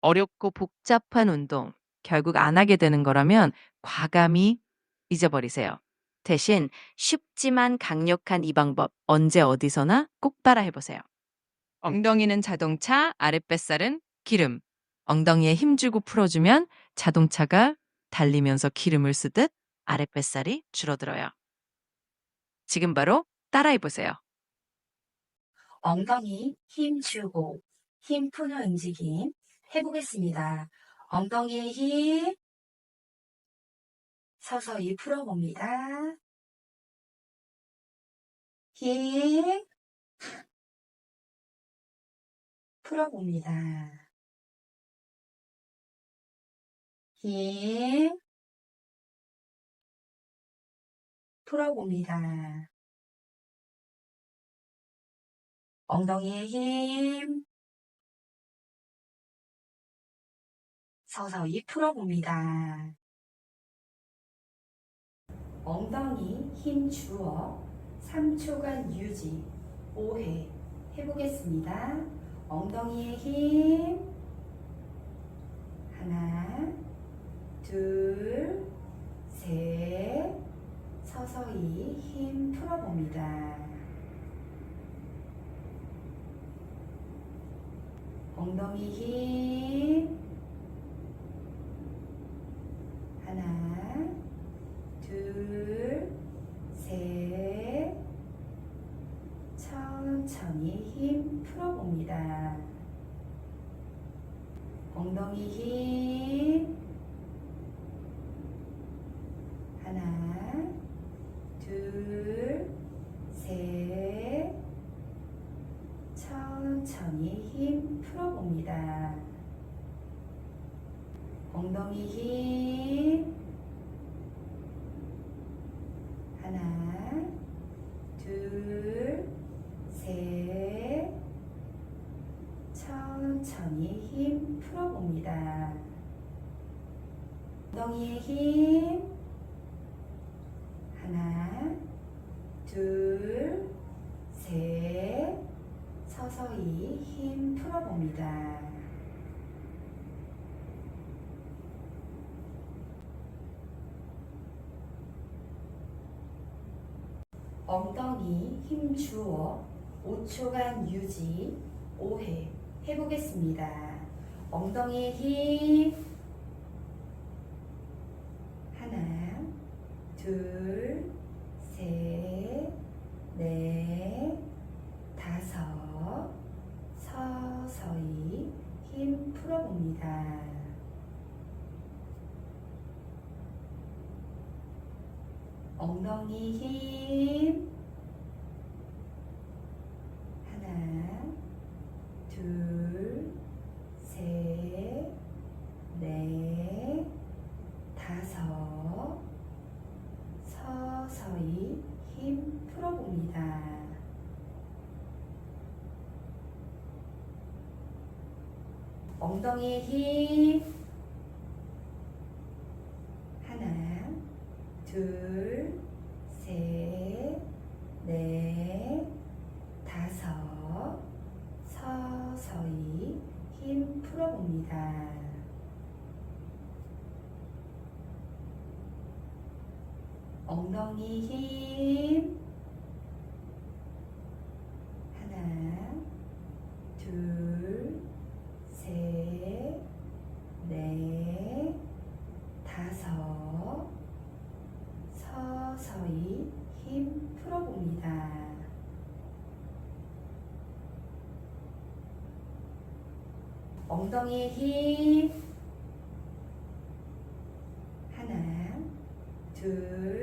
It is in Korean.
어렵고 복잡한 운동, 결국 안 하게 되는 거라면 과감히 잊어버리세요. 대신 쉽지만 강력한 이 방법 언제 어디서나 꼭 따라 해보세요. 엉덩이는 자동차, 아랫뱃살은 기름. 엉덩이에 힘주고 풀어주면 자동차가 달리면서 기름을 쓰듯 아랫뱃살이 줄어들어요. 지금 바로 따라해보세요. 엉덩이 힘 주고 힘 푸는 움직임 해보겠습니다. 엉덩이에 힘 서서히 풀어봅니다. 힘 풀어봅니다. 힘 풀어봅니다. 엉덩이에 힘 서서히 풀어봅니다. 엉덩이 힘 주어 3초간 유지 5회 해보겠습니다. 엉덩이에 힘 하나 둘 셋 서서히 힘 풀어봅니다. 엉덩이 힘 하나 둘 셋 천천히 힘 풀어봅니다. 엉덩이 힘 하나 둘 셋 천천히 힘 풀어봅니다. 엉덩이 힘 하나 둘 셋 천천히 힘 풀어봅니다. 엉덩이에 힘 하나 둘 셋 서서히 힘 풀어봅니다. 엉덩이 힘 주어 5초간 유지 5회 해보겠습니다. 엉덩이에 힘 하나 둘 셋, 넷, 다섯, 서서히 힘 풀어봅니다. 엉덩이 힘 하나 둘 셋, 넷, 다섯 서서히 힘 풀어봅니다. 엉덩이에 힘 하나 둘 셋, 넷, 다섯, 서서히 힘 풀어봅니다. 엉덩이 힘. 하나, 둘, 셋, 넷, 다섯, 서서히 힘 풀어봅니다. 엉덩이 힘. 하나, 둘, 셋,